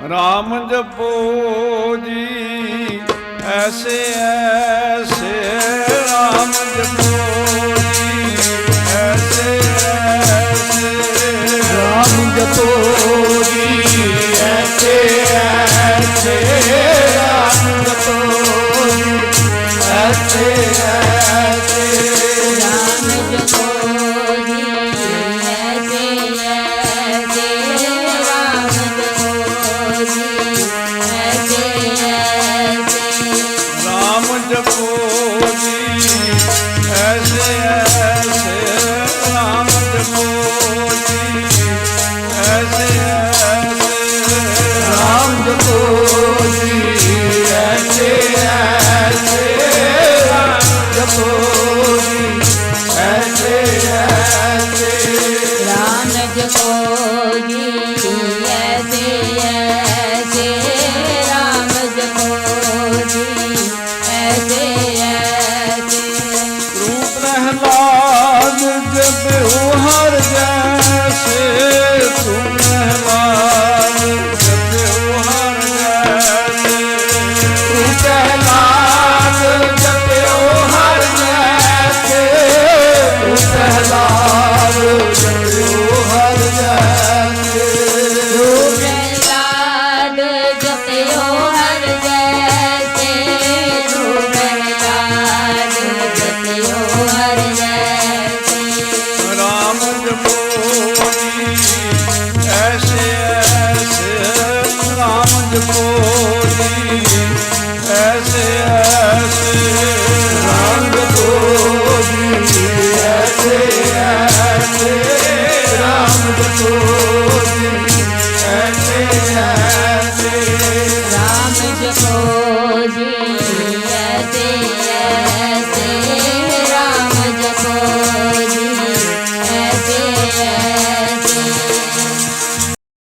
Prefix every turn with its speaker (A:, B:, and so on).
A: RAM ਜਪੋ ਜੀ ਐਸੇ ਐਸੇ RAM ਜਪੋ ਜੀ ਐਸੇ ਐਸੇ
B: RAM ਜਪੋ
A: ऐसे ऐसे राम को